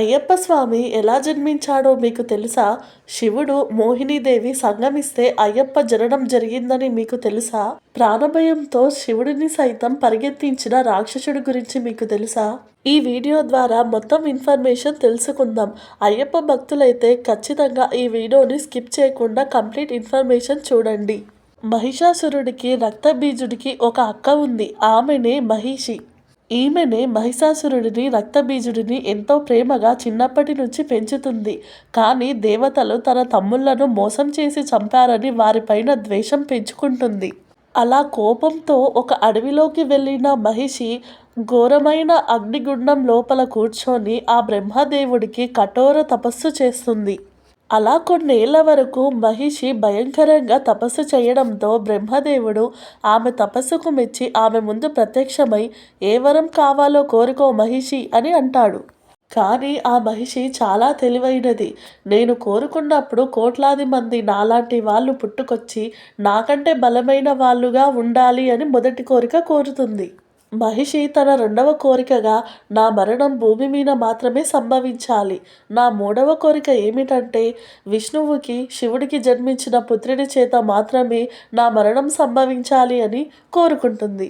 అయ్యప్ప స్వామి ఎలా జన్మించాడో మీకు తెలుసా? శివుడు మోహినీదేవి సంగమిస్తే అయ్యప్ప జననం జరిగిందని మీకు తెలుసా? ప్రాణభయంతో శివుడిని సైతం పరిగెత్తించిన రాక్షసుడి గురించి మీకు తెలుసా? ఈ వీడియో ద్వారా మొత్తం ఇన్ఫర్మేషన్ తెలుసుకుందాం. అయ్యప్ప భక్తులైతే ఖచ్చితంగా ఈ వీడియోని స్కిప్ చేయకుండా కంప్లీట్ ఇన్ఫర్మేషన్ చూడండి. మహిషాసురుడికి రక్తబీజుడికి ఒక అక్క ఉంది. ఆమెనే మహిషి. ఈమెనే మహిషాసురుడిని రక్తబీజుడిని ఎంతో ప్రేమగా చిన్నప్పటి నుంచి పెంచుతుంది. కానీ దేవతలు తన తమ్ముళ్ళను మోసం చేసి చంపారని వారిపైన ద్వేషం పెంచుకుంటుంది. అలా కోపంతో ఒక అడవిలోకి వెళ్ళిన మహిషి ఘోరమైన అగ్నిగుండం లోపల కూర్చొని ఆ బ్రహ్మదేవుడికి కఠోర తపస్సు చేస్తుంది. అలా కొన్నేళ్ళ వరకు మహిషి భయంకరంగా తపస్సు చేయడంతో బ్రహ్మదేవుడు ఆమె తపస్సుకు మెచ్చి ఆమె ముందు ప్రత్యక్షమై ఏ వరం కావాలో కోరుకో మహిషి అని అంటాడు. కానీ ఆ మహిషి చాలా తెలివైనది. నేను కోరుకున్నప్పుడు కోట్లాది మంది నాలాంటి వాళ్ళు పుట్టుకొచ్చి నాకంటే బలమైన వాళ్ళుగా ఉండాలి అని మొదటి కోరిక కోరుతుంది. మహిషి తన రెండవ కోరికగా నా మరణం భూమి మీద మాత్రమే సంభవించాలి. నా మూడవ కోరిక ఏమిటంటే విష్ణువుకి శివుడికి జన్మించిన పుత్రుడి చేత మాత్రమే నా మరణం సంభవించాలి అని కోరుకుంటుంది.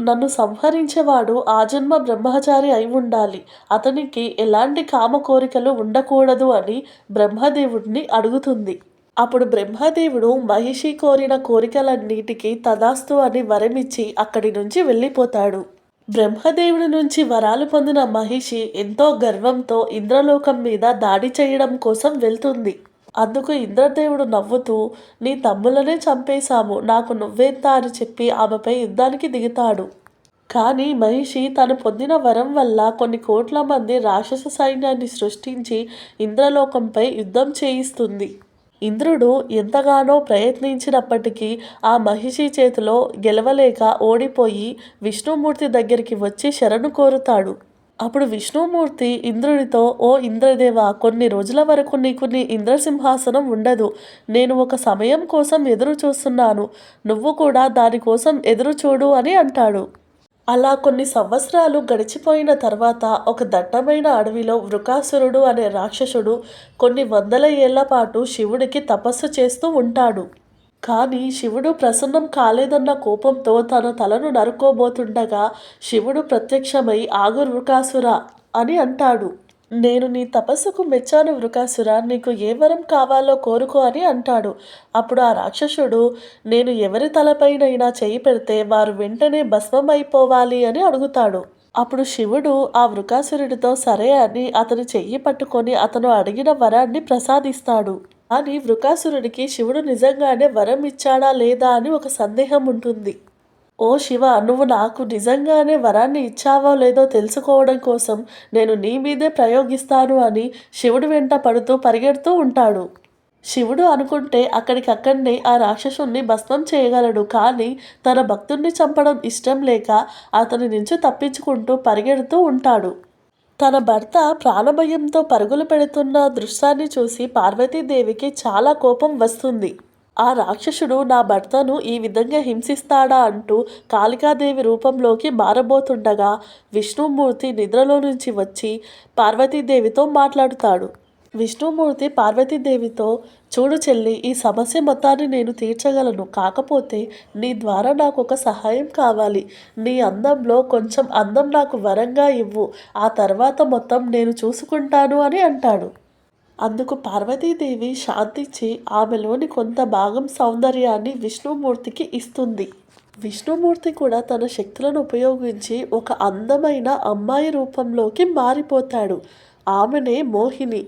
నన్ను సంహరించేవాడు ఆ జన్మ బ్రహ్మచారి అయి ఉండాలి. అతనికి ఎలాంటి కామ కోరికలు ఉండకూడదు అని బ్రహ్మదేవుడిని అడుగుతుంది. అప్పుడు బ్రహ్మదేవుడు మహిషి కోరిన కోరికలన్నిటికీ తదాస్తు అని వరమిచ్చి అక్కడి నుంచి వెళ్ళిపోతాడు. బ్రహ్మదేవుడి నుంచి వరాలు పొందిన మహిషి ఎంతో గర్వంతో ఇంద్రలోకం మీద దాడి చేయడం కోసం వెళ్తుంది. అందుకు ఇంద్రదేవుడు నవ్వుతూ నీ తమ్ములనే చంపేశాము నాకు నువ్వెంత అని చెప్పి ఆమెపై యుద్ధానికి దిగుతాడు. కానీ మహిషి తను పొందిన వరం వల్ల కొన్ని కోట్ల మంది రాక్షస సైన్యాన్ని సృష్టించి ఇంద్రలోకంపై యుద్ధం చేయిస్తుంది. ఇంద్రుడు ఎంతగానో ప్రయత్నించినప్పటికీ ఆ మహిషి చేతిలో గెలవలేక ఓడిపోయి విష్ణుమూర్తి దగ్గరికి వచ్చి శరణు కోరుతాడు. అప్పుడు విష్ణుమూర్తి ఇంద్రుడితో ఓ ఇంద్రదేవ కొన్ని రోజుల వరకు నీకు నీ ఇంద్రసింహాసనం ఉండదు. నేను ఒక సమయం కోసం ఎదురు చూస్తున్నాను నువ్వు కూడా దానికోసం ఎదురు చూడు అని అంటాడు. అలా కొన్ని సంవత్సరాలు గడిచిపోయిన తర్వాత ఒక దట్టమైన అడవిలో వృకాసురుడు అనే రాక్షసుడు కొన్ని వందల ఏళ్ళ పాటు శివుడికి తపస్సు చేస్తూ ఉంటాడు. కానీ శివుడు ప్రసన్నం కాలేదన్న కోపంతో తన తలను నరుకోబోతుండగా శివుడు ప్రత్యక్షమై ఆగు వృకాసుర అని అంటాడు. నేను నీ తపస్సుకు మెచ్చాను వృకాసుర నీకు ఏ వరం కావాలో కోరుకో అని అంటాడు. అప్పుడు ఆ రాక్షసుడు నేను ఎవరి తలపైనైనా చేయి పెడితే వారు వెంటనే భస్మమైపోవాలి అని అడుగుతాడు. అప్పుడు శివుడు ఆ వృకాసురుడితో సరే అని అతను చెయ్యి పట్టుకొని అతను అడిగిన వరాన్ని ప్రసాదిస్తాడు కానీ వృకాసురుడికి శివుడు నిజంగానే వరం ఇచ్చాడా లేదా అని ఒక సందేహం ఉంటుంది. ఓ శివ నువ్వు నాకు నిజంగానే వరాన్ని ఇచ్చావో లేదో తెలుసుకోవడం కోసం నేను నీ మీదే ప్రయోగిస్తాను అని శివుడు వెంట పడుతూ పరిగెడుతూ ఉంటాడు. శివుడు అనుకుంటే అక్కడికక్కడనే ఆ రాక్షసుణ్ణి భస్మం చేయగలడు కానీ తన భక్తుణ్ణి చంపడం ఇష్టం లేక అతని నుంచి తప్పించుకుంటూ పరిగెడుతూ ఉంటాడు. తన భర్త ప్రాణభయంతో పరుగులు పెడుతున్న దృశ్యాన్ని చూసి పార్వతీదేవికి చాలా కోపం వస్తుంది. ఆ రాక్షసుడు నా భర్తను ఈ విధంగా హింసిస్తాడా అంటూ కాళికాదేవి రూపంలోకి మారబోతుండగా విష్ణుమూర్తి నిద్రలో నుంచి వచ్చి పార్వతీదేవితో మాట్లాడుతాడు. విష్ణుమూర్తి పార్వతీదేవితో చూడు చెల్లి ఈ సమస్య మొత్తాన్ని నేను తీర్చగలను. కాకపోతే నీ ద్వారా నాకు ఒక సహాయం కావాలి. నీ అందంలో కొంచెం అందం నాకు వరంగా ఇవ్వు. ఆ తర్వాత మొత్తం నేను చూసుకుంటాను అని అంటాడు. అందుకు పార్వతీదేవి శాంతించి ఆమెలోని కొంత భాగం సౌందర్యాన్ని విష్ణుమూర్తికి ఇస్తుంది. విష్ణుమూర్తి కూడా తన శక్తులను ఉపయోగించి ఒక అందమైన అమ్మాయి రూపంలోకి మారిపోతాడు. ఆమెనే మోహిని.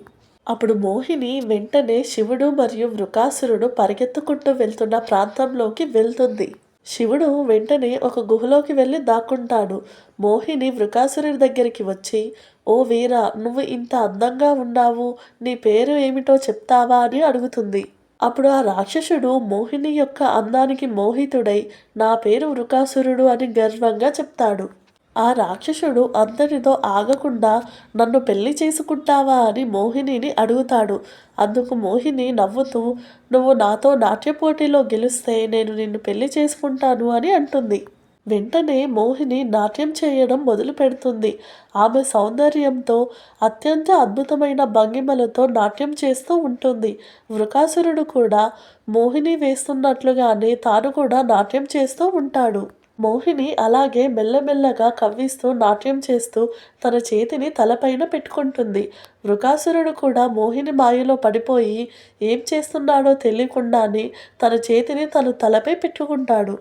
అప్పుడు మోహిని వెంటనే శివుడు మరియు వృకాసురుడు పరిగెత్తుకుంటూ వెళ్తున్న ప్రాంతంలోకి వెళ్తుంది. శివుడు వెంటనే ఒక గుహలోకి వెళ్ళి దాక్కుంటాడు. మోహిని వృకాసురుడి దగ్గరికి వచ్చి ఓ వీర నువ్వు ఇంత అందంగా ఉన్నావు. నీ పేరు ఏమిటో చెప్తావా? అని అడుగుతుంది. అప్పుడు ఆ రాక్షసుడు మోహిని యొక్క అందానికి మోహితుడై నా పేరు వృకాసురుడు అని గర్వంగా చెప్తాడు. ఆ రాక్షసుడు అందరితో ఆగకుండా నన్ను పెళ్ళి చేసుకుంటావా? అని మోహినిని అడుగుతాడు. అందుకు మోహిని నవ్వుతూ నువ్వు నాతో నాట్య పోటీలో గెలిస్తే నేను నిన్ను పెళ్ళి చేసుకుంటాను అని అంటుంది. వెంటనే మోహిని నాట్యం చేయడం మొదలు పెడుతుంది. ఆమె సౌందర్యంతో అత్యంత అద్భుతమైన భంగిమలతో నాట్యం చేస్తూ ఉంటుంది. వృకాసురుడు కూడా మోహిని వేస్తున్నట్లుగానే తాను కూడా నాట్యం చేస్తూ ఉంటాడు. మోహిని అలాగే మెల్లమెల్లగా కవ్విస్తూ నాట్యం చేస్తూ తన చేతిని తలపైన పెట్టుకుంటుంది. వృకాసురుడు కూడా మోహిని మాయలో పడిపోయి ఏం చేస్తున్నాడో తెలియకుండానే తన చేతిని తను తలపై పెట్టుకుంటాడు.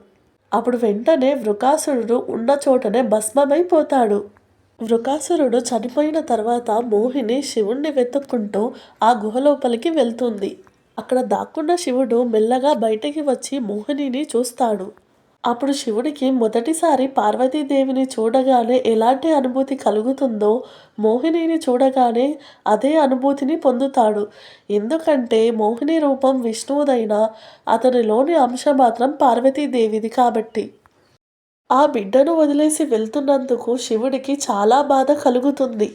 అప్పుడు వెంటనే వృకాసురుడు ఉన్న చోటనే భస్మమైపోతాడు. వృకాసురుడు చనిపోయిన తర్వాత మోహిని శివుణ్ణి వెతుక్కుంటూ ఆ గుహ లోపలికి వెళ్తుంది. అక్కడ దాక్కున్న శివుడు మెల్లగా బయటికి వచ్చి మోహినిని చూస్తాడు. అప్పుడు శివుడికి మొదటిసారి పార్వతీదేవిని చూడగానే ఎలాంటి అనుభూతి కలుగుతుందో మోహినిని చూడగానే అదే అనుభూతిని పొందుతాడు. ఎందుకంటే మోహిని రూపం విష్ణువుదైనా అతనిలోని అంశం మాత్రం పార్వతీదేవిది కాబట్టి. ఆ బిడ్డను వదిలేసి వెళ్తున్నందుకు శివుడికి చాలా బాధ కలుగుతుంది.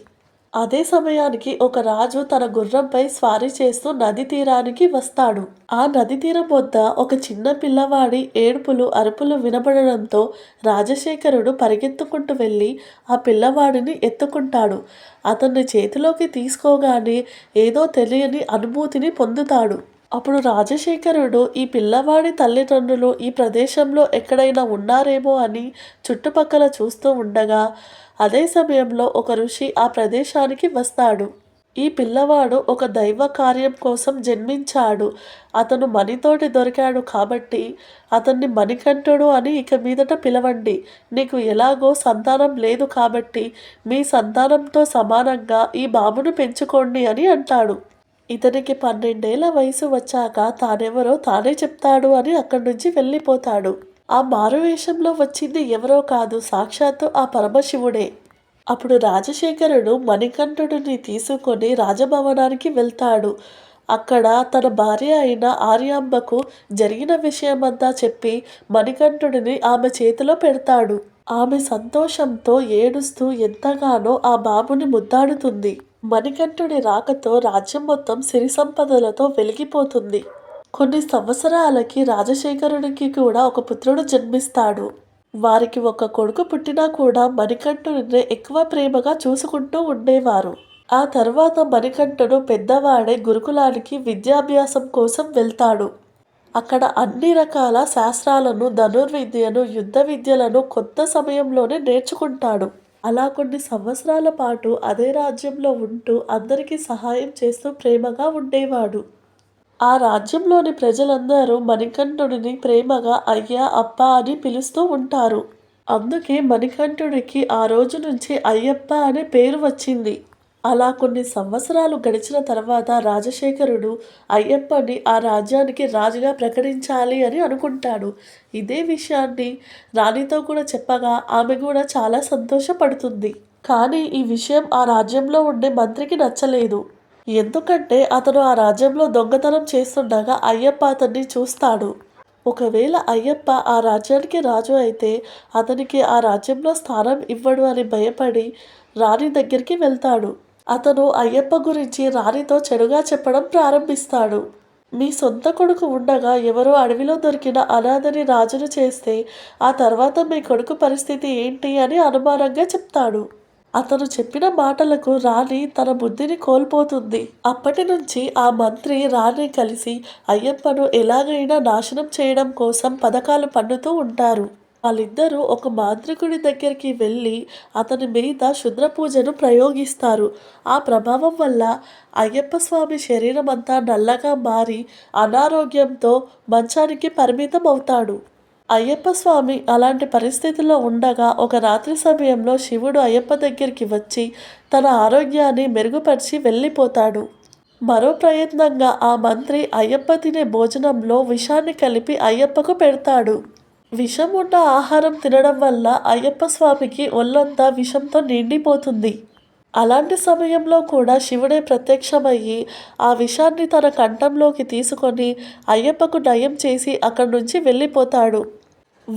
అదే సమయానికి ఒక రాజు తన గుర్రంపై స్వారీ చేస్తూ నది తీరానికి వస్తాడు. ఆ నది తీరం వద్ద ఒక చిన్న పిల్లవాడి ఏడుపులు అరుపులు వినబడడంతో రాజశేఖరుడు పరిగెత్తుకుంటూ వెళ్ళి ఆ పిల్లవాడిని ఎత్తుకుంటాడు. అతన్ని చేతిలోకి తీసుకోగానే ఏదో తెలియని అనుభూతిని పొందుతాడు. అప్పుడు రాజశేఖరుడు ఈ పిల్లవాడి తల్లిదండ్రులు ఈ ప్రదేశంలో ఎక్కడైనా ఉన్నారేమో అని చుట్టుపక్కల చూస్తూ ఉండగా అదే సమయంలో ఒక ఋషి ఆ ప్రదేశానికి వస్తాడు. ఈ పిల్లవాడు ఒక దైవ కార్యం కోసం జన్మించాడు. అతను మణితోటి దొరికాడు కాబట్టి అతన్ని మణికంఠుడు అని ఇక మీదట పిలవండి. నీకు ఎలాగో సంతానం లేదు కాబట్టి మీ సంతానంతో సమానంగా ఈ బాబును పెంచుకోండి అని అంటాడు. ఇతనికి పన్నెండేళ్ళ వయసు వచ్చాక తానెవరో తానే చెప్తాడు అని అక్కడి నుంచి వెళ్ళిపోతాడు. ఆ మారువేషంలో వచ్చింది ఎవరో కాదు సాక్షాత్తు ఆ పరమశివుడే. అప్పుడు రాజశేఖరుడు మణికంఠుడిని తీసుకొని రాజభవనానికి వెళ్తాడు. అక్కడ తన భార్య అయిన ఆర్యాంబకు జరిగిన విషయమంతా చెప్పి మణికంఠుడిని ఆమె చేతిలో పెడతాడు. ఆమె సంతోషంతో ఏడుస్తూ ఎంతగానో ఆ బాబుని ముద్దాడుతుంది. మణికంఠుడి రాకతో రాజ్యం మొత్తం సిరి సంపదలతో వెలిగిపోతుంది. కొన్ని సంవత్సరాలకి రాజశేఖరుడికి కూడా ఒక పుత్రుడు జన్మిస్తాడు. వారికి ఒక కొడుకు పుట్టినా కూడా మణికంఠుడిని ఎక్కువ ప్రేమగా చూసుకుంటూ ఉండేవారు. ఆ తర్వాత మణికంఠుడు పెద్దవాడే గురుకులానికి విద్యాభ్యాసం కోసం వెళ్తాడు. అక్కడ అన్ని రకాల శాస్త్రాలను ధనుర్విద్యను యుద్ధ విద్యలను కొత్త సమయంలోనే నేర్చుకుంటాడు. అలా కొన్ని సంవత్సరాల పాటు అదే రాజ్యంలో ఉంటూ అందరికీ సహాయం చేస్తూ ప్రేమగా ఉండేవాడు. ఆ రాజ్యంలోని ప్రజలందరూ మణికంఠుడిని ప్రేమగా అయ్యా అప్ప అని పిలుస్తూ ఉంటారు. అందుకే మణికంఠుడికి ఆ రోజు నుంచి అయ్యప్ప అనే పేరు వచ్చింది. అలా కొన్ని సంవత్సరాలు గడిచిన తర్వాత రాజశేఖరుడు అయ్యప్పని ఆ రాజ్యానికి రాజుగా ప్రకటించాలి అని అనుకుంటాడు. ఇదే విషయాన్ని రాణితో కూడా చెప్పగా ఆమె కూడా చాలా సంతోషపడుతుంది. కానీ ఈ విషయం ఆ రాజ్యంలో ఉండే మంత్రికి నచ్చలేదు. ఎందుకంటే అతను ఆ రాజ్యంలో దొంగతనం చేస్తుండగా అయ్యప్ప అతన్ని చూస్తాడు. ఒకవేళ అయ్యప్ప ఆ రాజ్యానికి రాజు అయితే అతనికి ఆ రాజ్యంలో స్థానం ఇవ్వడు అని భయపడి రాణి దగ్గరికి వెళ్తాడు. అతను అయ్యప్ప గురించి రాణితో చెడుగా చెప్పడం ప్రారంభిస్తాడు. మీ సొంత కొడుకు ఉండగా ఎవరో అడవిలో దొరికిన అనాథని రాజును చేస్తే ఆ తర్వాత మీ కొడుకు పరిస్థితి ఏంటి అని అనుమానంగా చెప్తాడు. అతను చెప్పిన మాటలకు రాణి తన బుద్ధిని కోల్పోతుంది. అప్పటి నుంచి ఆ మంత్రి రాణి కలిసి అయ్యప్పను ఎలాగైనా నాశనం చేయడం కోసం పథకాలు పన్నుతూ ఉంటారు. వాళ్ళిద్దరూ ఒక మాంత్రికుడి దగ్గరికి వెళ్ళి అతని మీద శుద్ర పూజను ప్రయోగిస్తారు. ఆ ప్రభావం వల్ల అయ్యప్ప స్వామి శరీరం అంతా నల్లగా మారి అనారోగ్యంతో మంచానికి పరిమితం అవుతాడు అయ్యప్ప స్వామి అలాంటి పరిస్థితిలో ఉండగా ఒక రాత్రి సమయంలో శివుడు అయ్యప్ప దగ్గరికి వచ్చి తన ఆరోగ్యాన్ని మెరుగుపరిచి వెళ్ళిపోతాడు. మరో ప్రయత్నంగా ఆ మంత్రి అయ్యప్ప తినే భోజనంలో విషాన్ని కలిపి అయ్యప్పకు పెడతాడు. విషం ఉన్న ఆహారం తినడం వల్ల అయ్యప్ప స్వామికి ఒళ్ళంతా విషంతో నిండిపోతుంది. అలాంటి సమయంలో కూడా శివుడే ప్రత్యక్షమయ్యి ఆ విషాన్ని తన కంఠంలోకి తీసుకొని అయ్యప్పకు నయం చేసి అక్కడి నుంచి వెళ్ళిపోతాడు.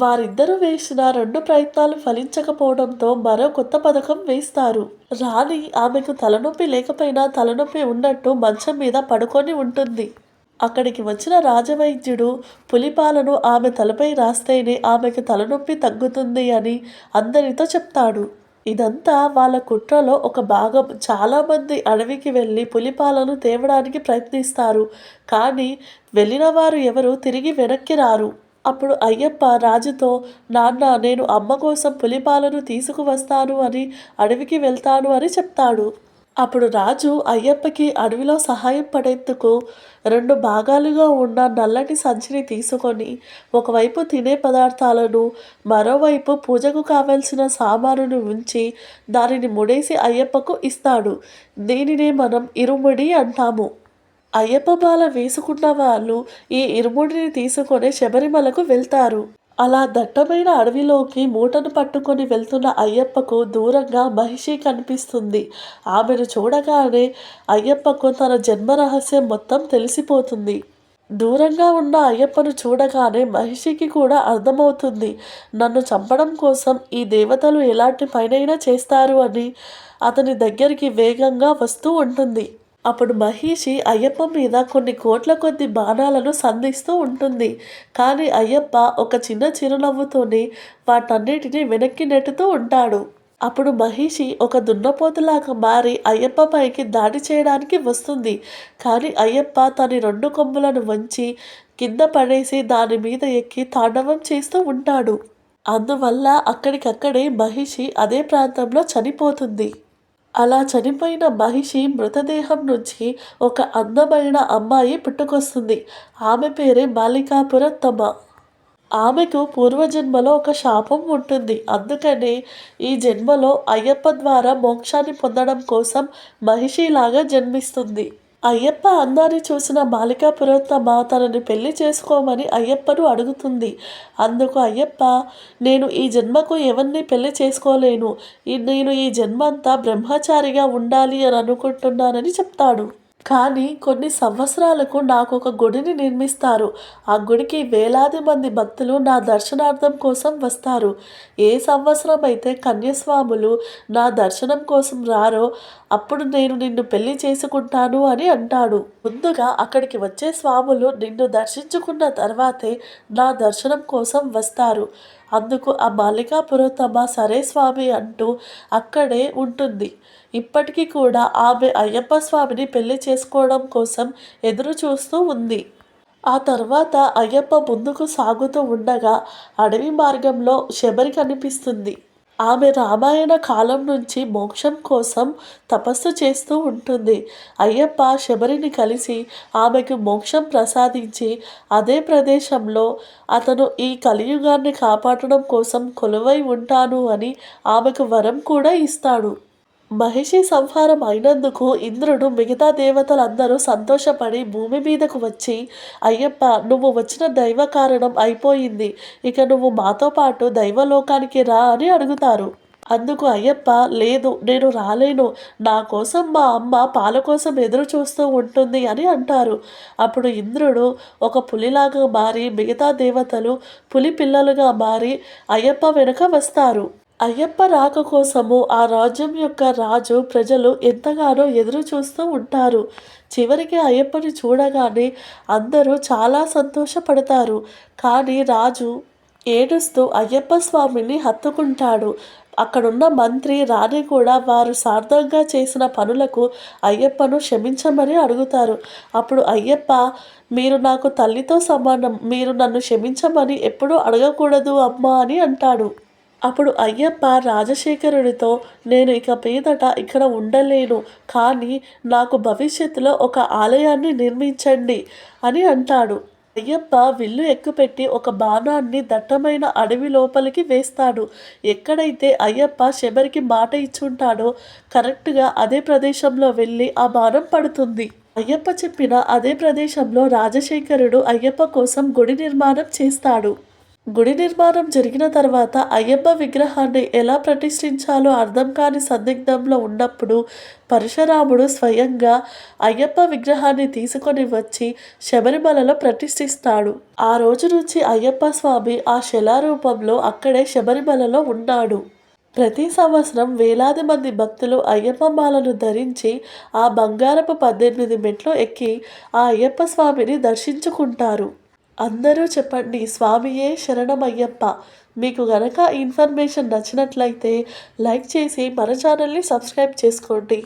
వారిద్దరూ వేసిన రెండు ప్రయత్నాలు ఫలించకపోవడంతో మరో కొత్త పథకం వేస్తారు. రాణి ఆమెకు తలనొప్పి లేకపోయినా తలనొప్పి ఉన్నట్టు మంచం మీద పడుకొని ఉంటుంది. అక్కడికి వచ్చిన రాజవైద్యుడు పులిపాలను ఆమె తలపై రాస్తేనే ఆమెకు తలనొప్పి తగ్గుతుంది అని అందరితో చెప్తాడు. ఇదంతా వాళ్ళ కుట్రలో ఒక భాగం. చాలామంది అడవికి వెళ్ళి పులిపాలను తేవడానికి ప్రయత్నిస్తారు. కానీ వెళ్ళిన వారు ఎవరు తిరిగి వెనక్కి రారు. అప్పుడు అయ్యప్ప రాజుతో నాన్న నేను అమ్మ కోసం పులిపాలను తీసుకువస్తాను అని అడవికి వెళ్తాను అని చెప్తాడు. అప్పుడు రాజు అయ్యప్పకి అడవిలో సహాయం పడేందుకు రెండు భాగాలుగా ఉన్న నల్లటి సంచిని తీసుకొని ఒకవైపు తినే పదార్థాలను మరోవైపు పూజకు కావలసిన సామానును ఉంచి దానిని ముడేసి అయ్యప్పకు ఇస్తాడు. దీనినే మనం ఇరుముడి అంటాము. అయ్యప్ప బాల వేసుకున్న వాళ్ళు ఈ ఇరుముడిని తీసుకొని శబరిమలకు వెళ్తారు. అలా దట్టమైన అడవిలోకి మూటను పట్టుకొని వెళ్తున్న అయ్యప్పకు దూరంగా మహిషి కనిపిస్తుంది. ఆమెను చూడగానే అయ్యప్పకు తన జన్మ రహస్యం మొత్తం తెలిసిపోతుంది. దూరంగా ఉన్న అయ్యప్పను చూడగానే మహిషికి కూడా అర్థమవుతుంది. నన్ను చంపడం కోసం ఈ దేవతలు ఎలాంటి పైనైనా చేస్తారు అని అతని దగ్గరికి వేగంగా వస్తూ ఉంటుంది. అప్పుడు మహిషి అయ్యప్ప మీద కొన్ని కోట్ల కొద్ది బాణాలను సంధిస్తూ ఉంటుంది. కానీ అయ్యప్ప ఒక చిన్న చిరునవ్వుతోనే వాటన్నిటిని వెనక్కి నెట్టుతూ ఉంటాడు. అప్పుడు మహిషి ఒక దున్నపోతులాగా మారి అయ్యప్ప పైకి దాడి చేయడానికి వస్తుంది. కానీ అయ్యప్ప తన రెండు కొమ్ములను వంచి కింద పడేసి దాని మీద ఎక్కి తాండవం చేస్తూ ఉంటాడు. అందువల్ల అక్కడికక్కడే మహిషి అదే ప్రాంతంలో చనిపోతుంది. అలా చనిపోయిన మహిషి మృతదేహం నుంచి ఒక అందమైన అమ్మాయి పుట్టుకొస్తుంది. ఆమె పేరే బాలికాపురత్తమ్మ ఆమెకు పూర్వజన్మలో ఒక శాపం ఉంటుంది. అందుకనే ఈ జన్మలో అయ్యప్ప ద్వారా మోక్షాన్ని పొందడం కోసం మహిషిలాగా జన్మిస్తుంది. అయ్యప్ప అందాన్ని చూసిన బాలికా పురోత్తమ తనని పెళ్ళి చేసుకోమని అయ్యప్పను అడుగుతుంది. అందుకు అయ్యప్ప నేను ఈ జన్మకు ఎవరిని పెళ్ళి చేసుకోలేను. నేను ఈ జన్మంతా బ్రహ్మచారిగా ఉండాలి అని అనుకుంటున్నానని చెప్తాడు. కానీ కొన్ని సంవత్సరాలకు నాకు ఒక గుడిని నిర్మిస్తారు. ఆ గుడికి వేలాది మంది భక్తులు నా దర్శనార్థం కోసం వస్తారు. ఏ సంవత్సరం అయితే కన్యస్వాములు నా దర్శనం కోసం రారో అప్పుడు నేను నిన్ను పెళ్ళి చేసుకుంటాను అని అంటాడు. ముందుగా అక్కడికి వచ్చే స్వాములు నిన్ను దర్శించుకున్న తర్వాతే నా దర్శనం కోసం వస్తారు. అందుకు ఆ బాలికా పురోత్తమ సరే స్వామి అంటూ అక్కడే ఉంటుంది. ఇప్పటికీ కూడా ఆమె అయ్యప్ప స్వామిని పెళ్ళి చేసుకోవడం కోసం ఎదురు చూస్తూ ఉంది. ఆ తర్వాత అయ్యప్ప ముందుకు సాగుతూ ఉండగా అడవి మార్గంలో శబరి కనిపిస్తుంది. ఆమె రామాయణ కాలం నుంచి మోక్షం కోసం తపస్సు చేస్తూ ఉంటుంది. అయ్యప్ప శబరిని కలిసి ఆమెకు మోక్షం ప్రసాదించి అదే ప్రదేశంలో అతను ఈ కలియుగాన్ని కాపాడడం కోసం కొలువై ఉంటాను అని ఆమెకు వరం కూడా ఇస్తాడు. మహిషి సంహారం అయినందుకు ఇంద్రుడు మిగతా దేవతలందరూ సంతోషపడి భూమి మీదకు వచ్చి అయ్యప్ప నువ్వు వచ్చిన దైవ కారణం అయిపోయింది. ఇక నువ్వు మాతో పాటు దైవలోకానికి రా అని అడుగుతారు. అందుకు అయ్యప్ప లేదు నేను రాలేను. నా కోసం మా అమ్మ పాల కోసం ఎదురు చూస్తూ ఉంటుంది అని అంటారు. అప్పుడు ఇంద్రుడు ఒక పులిలాగా మారి మిగతా దేవతలు పులి పిల్లలుగా మారి అయ్యప్ప వెనుక వస్తారు. అయ్యప్ప రాక కోసము ఆ రాజ్యం యొక్క రాజు ప్రజలు ఎంతగానో ఎదురు చూస్తూ ఉంటారు. చివరికి అయ్యప్పని చూడగానే అందరూ చాలా సంతోషపడతారు. కానీ రాజు ఏడుస్తూ అయ్యప్ప స్వామిని హత్తుకుంటాడు. అక్కడున్న మంత్రి రాణి కూడా వారు సార్థంగా చేసిన పనులకు అయ్యప్పను క్షమించమని అడుగుతారు. అప్పుడు అయ్యప్ప మీరు నాకు తల్లితో సమానం మీరు నన్ను క్షమించమని ఎప్పుడూ అడగకూడదు అమ్మా అని అంటాడు. అప్పుడు అయ్యప్ప రాజశేఖరుడితో నేను ఇక మీదట ఇక్కడ ఉండలేను కానీ నాకు భవిష్యత్తులో ఒక ఆలయాన్ని నిర్మించండి అని అంటాడు. అయ్యప్ప విల్లు ఎక్కుపెట్టి ఒక బాణాన్ని దట్టమైన అడవి లోపలికి వేస్తాడు. ఎక్కడైతే అయ్యప్ప శబరికి మాట ఇచ్చుంటాడో కరెక్ట్గా అదే ప్రదేశంలో వెళ్ళి ఆ బాణం పడుతుంది. అయ్యప్ప చెప్పిన అదే ప్రదేశంలో రాజశేఖరుడు అయ్యప్ప కోసం గుడి నిర్మాణం చేస్తాడు. గుడి నిర్మాణం జరిగిన తర్వాత అయ్యప్ప విగ్రహాన్ని ఎలా ప్రతిష్ఠించాలో అర్థం కాని సందిగ్ధంలో ఉన్నప్పుడు పరశురాముడు స్వయంగా అయ్యప్ప విగ్రహాన్ని తీసుకొని వచ్చి శబరిమలలో ప్రతిష్ఠిస్తాడు. ఆ రోజు నుంచి అయ్యప్ప స్వామి ఆ శిలారూపంలో అక్కడే శబరిమలలో ఉన్నాడు. ప్రతి సంవత్సరం వేలాది మంది భక్తులు అయ్యప్ప మాలను ధరించి ఆ బంగారపు పద్దెనిమిది మెట్లు ఎక్కి ఆ అయ్యప్ప స్వామిని దర్శించుకుంటారు. అందరూ చెప్పండి స్వామియే శరణమయ్యప్ప. మీకు గనక ఇన్ఫర్మేషన్ నచ్చినట్లయితే లైక్ చేసి మన ఛానల్ని సబ్స్క్రైబ్ చేసుకోండి.